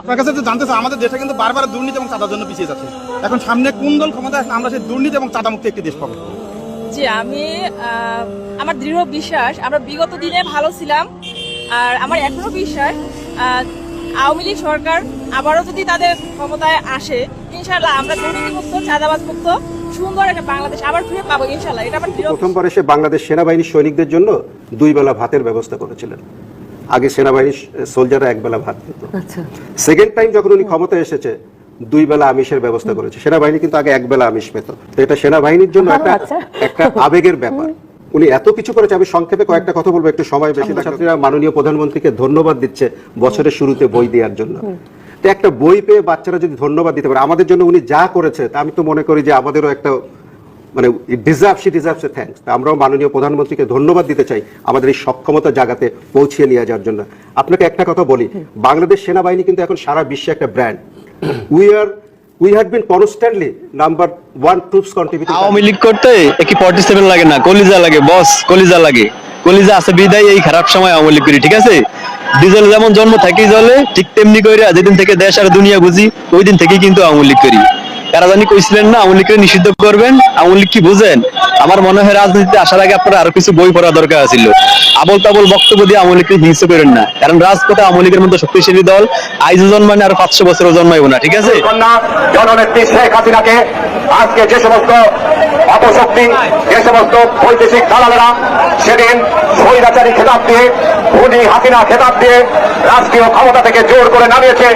আপনার কাছে তো জানতে চাই আমাদের দেশটা কিন্তু বারবার দুর্নীতি এবং চাঁদার জন্য পিছিয়ে যাচ্ছে। এখন সামনে কোন দল ক্ষমতা আসলে আমরা সেই দুর্নীতি এবং চাঁদা মুক্ত একটি দেশ পাবো? জি আমি আমার দৃঢ় বিশ্বাস আমরা বিগত দিনে ভালো ছিলাম আর আমার এখনও বিশ্বাস আওয়ামী লীগ সরকার আবারও যদি তাদের ক্ষমতায় আসে ইনশাল্লাহ আমরা দুর্নীতিমুক্ত চাঁদাবাজ মুক্ত সুন্দর একটা বাংলাদেশ আবার ফিরে পাবো ইনশাল্লাহ এটা আমার প্রথমবার এসে বাংলাদেশ সেনাবাহিনীর সৈনিকদের জন্য দুই বেলা ভাতের ব্যবস্থা করেছিলেন। আগে সেনাবাহিনীর সোলজাররা এক বেলা ভাত খেত। আচ্ছা। সেকেন্ড টাইম যখন উনি ক্ষমতায় এসেছে দুই বেলা আমিষের ব্যবস্থা করেছে। সেনাবাহিনী কিন্তু আগে এক বেলা আমিষ পেত। তো এটা সেনাবাহিনীর জন্য একটা আচ্ছা। একটা আবেগের ব্যাপার। উনি এত কিছু করেছে আমি সংক্ষেপে কয়েকটা কথা বলব একটু সময় বেশি ছাত্রীরা মাননীয় প্রধানমন্ত্রীকে ধন্যবাদ দিচ্ছে বছরের শুরুতে বই দেওয়ার জন্য। তো একটা বই পেয়ে বাচ্চারা যদি ধন্যবাদ দিতে পারে আমাদের জন্য উনি যা করেছে তা আমি তো মনে করি যে আমাদেরও একটা মানে deserve she deserves a thanks আমরাও মাননীয় প্রধানমন্ত্রীকে ধন্যবাদ দিতে চাই আমাদের এই সক্ষমতা জায়গাতে পৌঁছিয়ে নিয়ে যাওয়ার জন্য। আপনাকে একটা কথা বলি, বাংলাদেশ সেনাবাহিনী কিন্তু এখন সারা বিশ্বে একটা brand we are we had been constantly number one troops contributing Awami League করতে একই ফর্টি সেভেন লাগে না, কলিজা লাগে বস কলিজা লাগে। কলিজা আছে বিদায়, এই খারাপ সময় আওয়ামী লীগ করি, ঠিক আছে? ডিজেল যেমন জন্ম থেকেই জলে, ঠিক তেমনি করে যেদিন থেকে দেশ আর দুনিয়া বুঝি ওই দিন থেকেই কিন্তু আওয়ামী লীগ করি। কারা জানি কইছিলেন না, আওয়ামী লীগকে নিষিদ্ধ করবেন। আওয়ামী লীগ কি বুঝেন? আমার মনে হয় রাজনীতিতে আসার আগে আপনার আরও কিছু বই পড়া দরকার ছিল আবল তাবল বক্তব্য দিয়ে আওয়ামী লীগকে হিংসা করেন না। কারণ রাজপথে আওয়ামী লীগের মধ্যে শক্তিশালী দল আইজ জন্মানে আর পাঁচশো বছরও জন্মাইব না, ঠিক আছে? আজকে যে সমস্ত অপশক্তি, যে সমস্ত বৈদেশিক দালালেরা সেদিন স্বৈরাচারী খেতাব দিয়ে, খুনি হাসিনা খেতাব দিয়ে রাষ্ট্রীয় ক্ষমতা থেকে জোর করে নামিয়েছে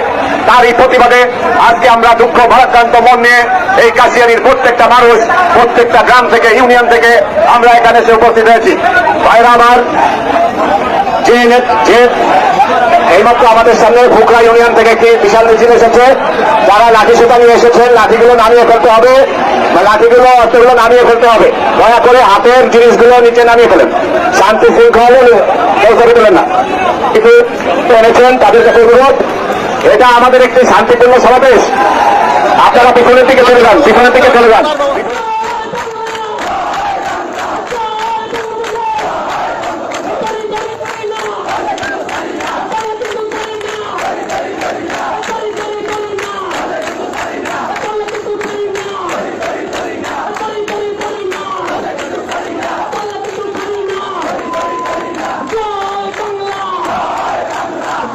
তারই প্রতিবাদে আজকে আমরা দুঃখ ভারাক্রান্ত মন নিয়ে এই কাশিয়ানির প্রত্যেকটা মানুষ প্রত্যেকটা গ্রাম থেকে ইউনিয়ন থেকে আমরা এখানে এসে উপস্থিত হয়েছি ভাইরা আমার যে এইমাত্র আমাদের সামনে ফুকরা ইউনিয়ন থেকে একটি বিশাল মিছিল এসেছে যারা লাঠি সুতা নিয়ে এসেছেন লাঠিগুলো নামিয়ে ফেলতে হবে লাঠিগুলো অস্ত্রগুলো নামিয়ে ফেলতে হবে দয়া করে হাতের জিনিসগুলো নিচে নামিয়ে ফেলেন শান্তি শৃঙ্খলা কেউ করে দেবেন না কিন্তু এনেছেন তাদের কাছে অনুরোধ এটা আমাদের একটি শান্তিপূর্ণ সমাবেশ। আপনারা পিছনের দিকে চলে যান পিছনের দিকে চলে যান।